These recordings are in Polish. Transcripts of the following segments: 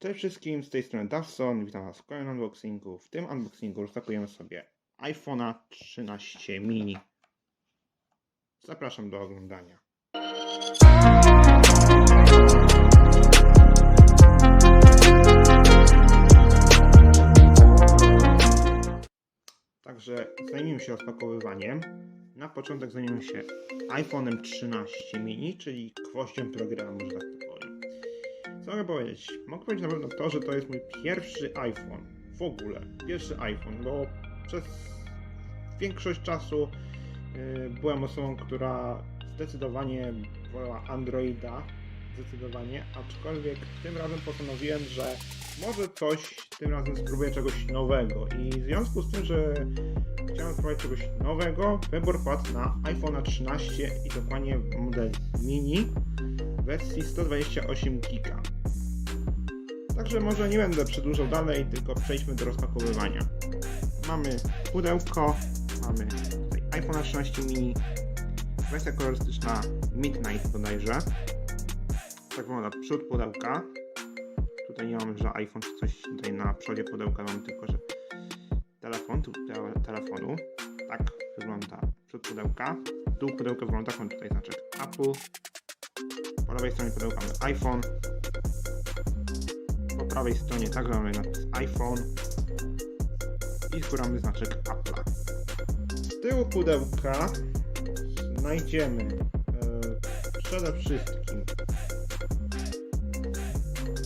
Cześć wszystkim, z tej strony Dawson, witam was w kolejnym unboxingu. W tym unboxingu rozpakujemy sobie iPhone'a 13 mini. Zapraszam do oglądania. Także zajmijmy się rozpakowywaniem. Na początek zajmiemy się iPhone'em 13 mini, czyli gwoździem programu, że tak. Mogę powiedzieć? Mogę powiedzieć na pewno to, że to jest mój pierwszy iPhone. W ogóle. Pierwszy iPhone, bo przez większość czasu yy, byłem osobą, która zdecydowanie wolała Androida. Zdecydowanie. Aczkolwiek tym razem postanowiłem, że może coś tym razem spróbuję czegoś nowego. I w związku z tym, że chciałem spróbować czegoś nowego, wybór padł na iPhone'a 13 i dokładnie model mini wersji 128 GB. Także może nie będę przedłużał dalej, tylko przejdźmy do rozpakowywania. Mamy pudełko, mamy tutaj iPhone 13 mini, wersja kolorystyczna Midnight bodajże. Tak wygląda przód pudełka. Tutaj nie mamy, że iPhone czy coś tutaj na przodzie pudełka, mamy tylko, że telefon, tu te- telefonu. Tak wygląda przód pudełka. Dół pudełka wygląda tak, mamy tutaj znaczek Apple. Po lewej stronie pudełka mamy iPhone. Po prawej stronie także mamy napis iPhone. I z góry mamy znaczek Apple'a. Z tyłu pudełka znajdziemy e, przede wszystkim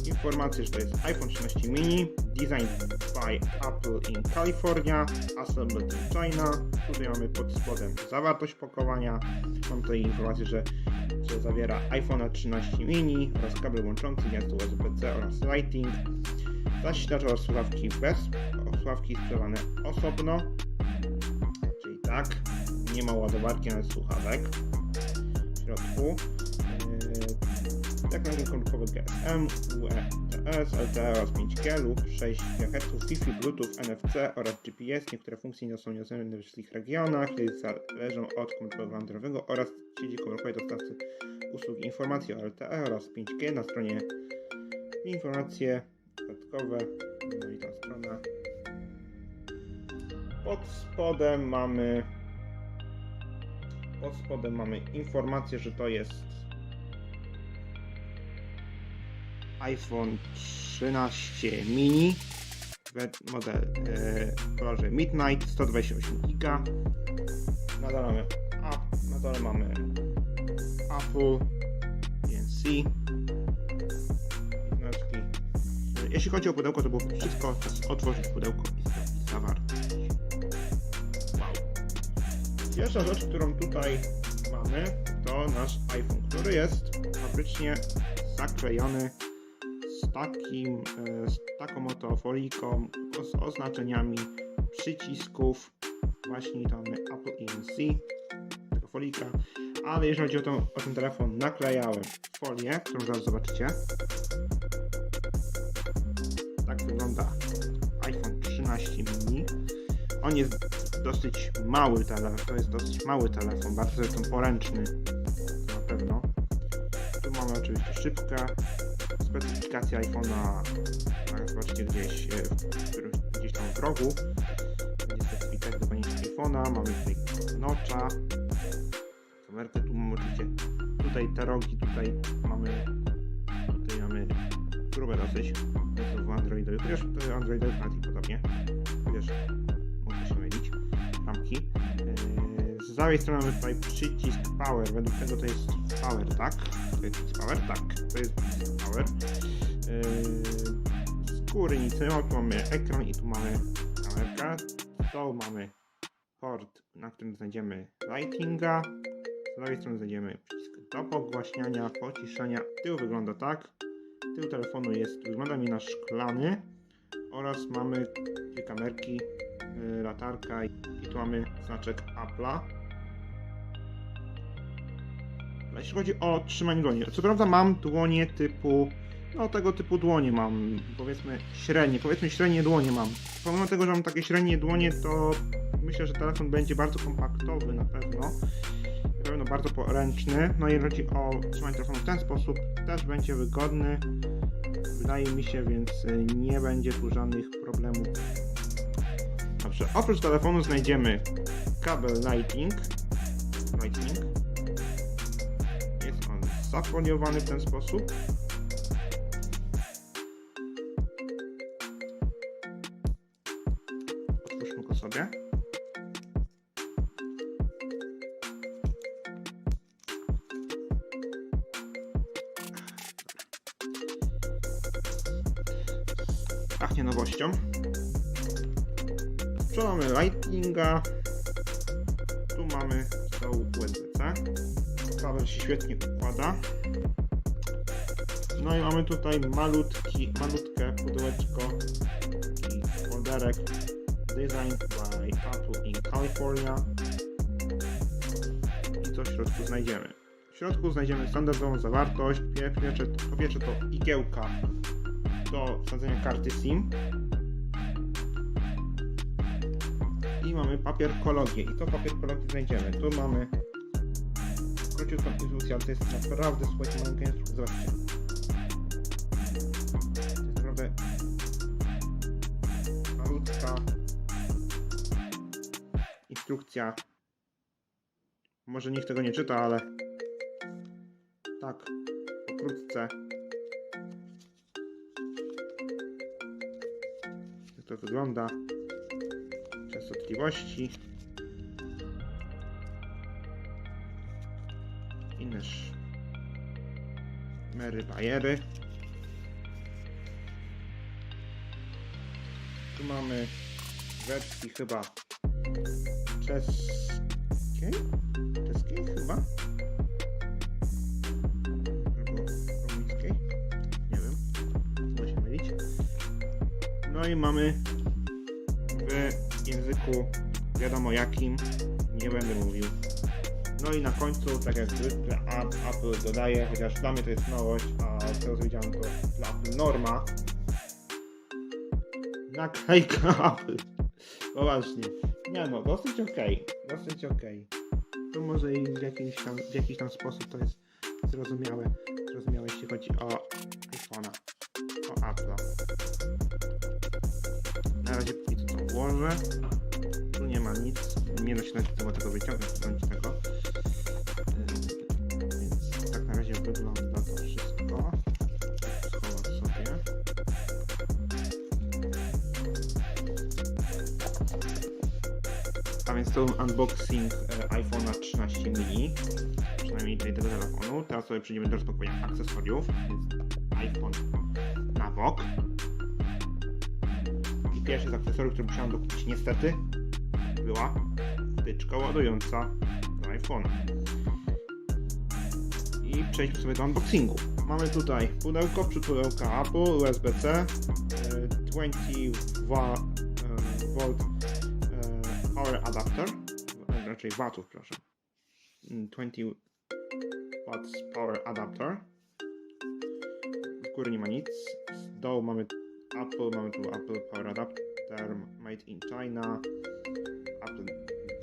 informację, że to jest iPhone 13 mini, designed by Apple in California, assembled in China. Tutaj mamy pod spodem zawartość pakowania. Mam tutaj informację, że, że zawiera iPhone 13 mini oraz kabel łączący gniazdo USB-C oraz Lighting. Zasilacz oraz słuchawki bez słuchawki sprzedawane osobno. Czyli tak, nie ma ładowarki nawet słuchawek w środku. Jak na komórkowy GSM, UETS, LTE oraz 5G lub 6 GHz, Wi-Fi, Bluetooth, NFC oraz GPS. Niektóre funkcje nie są niezbędne w wszystkich regionach, zależą od komórkowego androwego oraz sieci komórkowej dostawcy usług informacji o LTE oraz 5G na stronie informacje dodatkowe. No i ta strona. Pod spodem mamy pod spodem mamy informację, że to jest iPhone 13 mini model e, w kolorze Midnight 128 GB na dole mamy, a, na mamy Apple PNC. E, jeśli chodzi o pudełko to było wszystko czas otworzyć pudełko i zawartość. Wow pierwsza rzecz którą tutaj mamy to nasz iPhone który jest fabrycznie zaklejony takim, e, z taką oto folijką z oznaczeniami przycisków. Właśnie to mamy Apple ENC, taka folika. Ale jeżeli chodzi o, tą, o ten telefon, naklejałem folię, którą zaraz zobaczycie. Tak wygląda iPhone 13 mini. On jest dosyć mały telefon, to jest dosyć mały telefon, bardzo zresztą poręczny, na pewno. Tu mamy oczywiście szybkę, specyfikacja tak, zobaczcie gdzieś, e, gdzieś tam w rogu. Będzie specyfikacja do pamięci iPhone'a, mamy tutaj nocza, kamerkę, tu mamy oczywiście, tutaj te rogi, tutaj mamy, tutaj mamy grube dosyć, to w Androidowie, chociaż to Androidowy bardziej podobnie, chociaż może się mylić, ramki. Yy, Z lewej strony mamy tutaj przycisk power, według tego to jest power, tak? To jest power, tak, to jest power. Yy, z góry nic nie ma, tu mamy ekran i tu mamy kamerkę. Dołu mamy port, na którym znajdziemy lightinga. Z lewej strony znajdziemy przycisk do pogłaśniania, pociszenia. Tył wygląda tak. Tył telefonu jest, wygląda mi na szklany. Oraz mamy dwie kamerki, yy, latarka i tu mamy znaczek Apple'a. Jeśli chodzi o trzymanie dłoni, co prawda mam dłonie typu, no tego typu dłonie mam, powiedzmy średnie, powiedzmy średnie dłonie mam. Pomimo tego, że mam takie średnie dłonie, to myślę, że telefon będzie bardzo kompaktowy na pewno. Na pewno bardzo poręczny. No i chodzi o trzymanie telefonu w ten sposób, też będzie wygodny. wydaje mi się, więc y, nie będzie tu żadnych problemów. Dobrze, oprócz telefonu znajdziemy kabel Lightning. Lightning. Zafoliowany w ten sposób. Otwórzmy go sobie. Pachnie nowością. Tu mamy Lightninga. Tu mamy znowu USB-C. Kabel się świetnie układa. No i mamy tutaj malutki, malutkie pudełeczko i folderek Designed by Apple in California. I co w środku znajdziemy? W środku znajdziemy standardową zawartość. Pie- Pierwsze, po pierwsze to igiełka do wsadzenia karty SIM. I mamy papierkologię. I to papierkologię znajdziemy. Tu mamy króciutką instrukcję, ale to jest naprawdę słuchajcie malutka instrukcja. Zobaczcie. To jest naprawdę malutka instrukcja. Może nikt tego nie czyta, ale tak pokrótce jak to wygląda częstotliwości szmery, bajery tu mamy wersji chyba czeskiej czeskiej chyba? Albo rumuńskiej nie wiem. Mogę się mylić? No i mamy w języku wiadomo jakim, nie będę mówił. No i na końcu, tak jak zwykle, App- Apple dodaje, chociaż dla mnie to jest nowość, a z tego co widziałem to dla Apple norma. Naklejka Apple. Poważnie. Nie no, dosyć okej. Dosyć okej. To może i w jakiś, tam, w jakiś tam sposób to jest zrozumiałe. Zrozumiałe jeśli chodzi o iPhone'a. O Apple'a. Na razie póki co to włożę. Tu nie ma nic. Nie da się nawet tego, wyciągnąć, tego. to unboxing e, iPhone'a 13 mini, przynajmniej tutaj tego telefonu. Teraz sobie przejdziemy do rozpakowania akcesoriów, więc iPhone na wok. I pierwszy z akcesoriów, który musiałem dokupić niestety, była wtyczka ładująca do iPhone'a. I przejdźmy sobie do unboxingu. Mamy tutaj pudełko, przypudełka Apple, USB-C, 22V e, power adapter, raczej watów, proszę. Mm, 20 watts power adapter. W góry nie ma nic. Z dołu mamy Apple, mamy tu Apple Power Adapter Made in China, Apple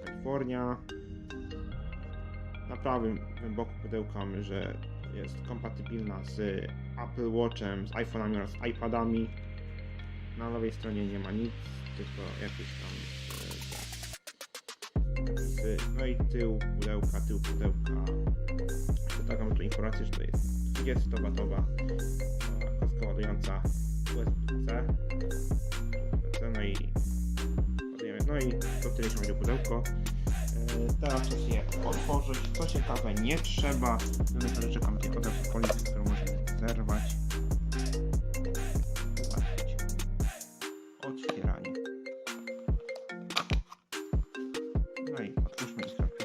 California. Na prawym boku pudełka mamy, że jest kompatybilna z Apple Watchem, z iPhone'ami oraz iPadami. Na lewej stronie nie ma nic, tylko jakieś tam. No i tył pudełka, tył pudełka. Tak mamy tu informację, że to jest 20-watowa kostka ładująca USB-C. No i. No i to tyle jeśli chodzi o pudełko. E, Teraz czas je otworzyć. Co ciekawe, nie trzeba. Tutaj czekam do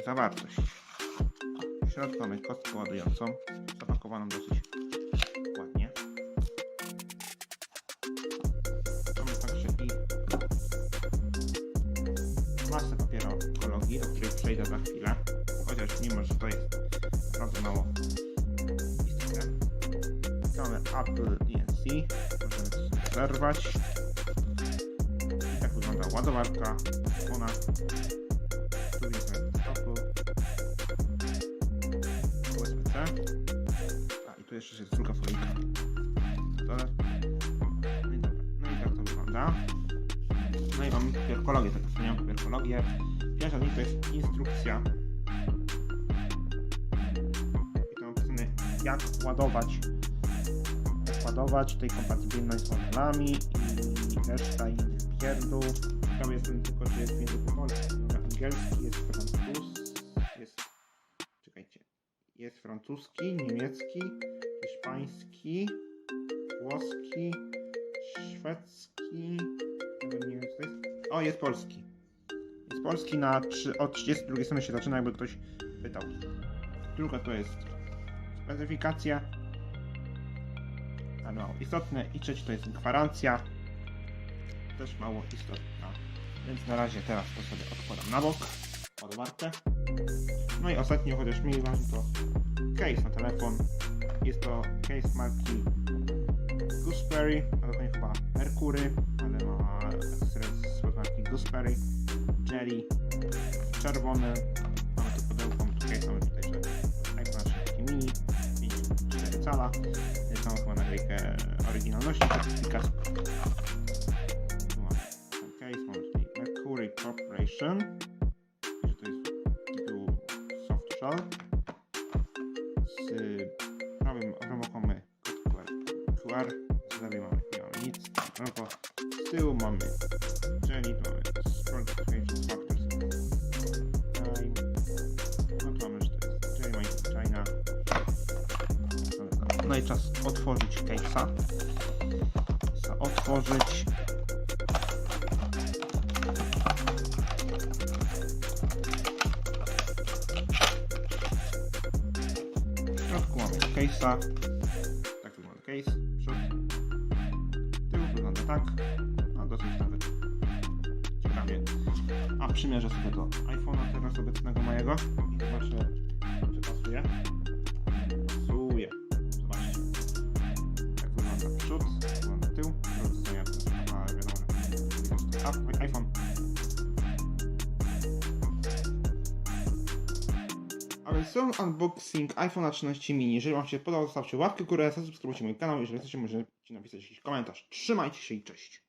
zawartość. W środku mamy kostkę ładującą, zapakowaną dosyć ładnie. Mamy także i masę papierokologii, do której przejdę za chwilę. Chociaż mimo, że to jest naprawdę mało istotne. Mamy Apple ENC, możemy zerwać. I tak wygląda ładowarka ona. I jeszcze jest druga folika. Dole. wygląda. No i mamy papierkologię, tak wspomniałem, papierkologię. Pierwsza z nich to jest instrukcja. I to napisane jak ładować jak ładować, tutaj kompatybilność z modelami i reszta innych pierdół. Ciekawy jestem tylko, czy jest w języku polskim. Dobra, angielski, jest francuski, jest... Czekajcie. Jest francuski, niemiecki, hiszpański, włoski, szwedzki. Nie wiem, co to jest. O, jest polski. Jest polski na trzy, od 32 strony się zaczyna, jakby ktoś pytał. Druga to jest specyfikacja. Ale mało istotne. I trzeci to jest gwarancja. Też mało istotna. Więc na razie teraz to sobie odkładam na bok. Ładowarkę. No i ostatnio, chociaż mniej ważne, to case na telefon. Jest to case marki Gooseberry, a dokładnie chyba Mercury, ale ma akcesoria z marki Gooseberry, Jelly, czerwone, mamy tu pudełko, tu case mamy tutaj, że iPhone 13 mini, 4 cala, jest tam chyba naklejkę oryginalności certyfikat. Tu mamy case, mamy tutaj Mercury Corporation, że to jest tytuł soft shell, no i czas otworzyć case'a, otworzyć, W środku mamy case'a. Tak wygląda case. Przód. Tył wygląda tak. No dosyć nawet ciekawie. A przymierzę sobie do iPhone'a teraz obecnego mojego zobaczę czy. Pasuje. Ale są unboxing iPhone'a 13 mini. Jeżeli Wam się podobał, zostawcie łapkę górę, zasubskrybujcie mój kanał. Jeżeli chcecie, możecie napisać jakiś komentarz. Trzymajcie się i cześć.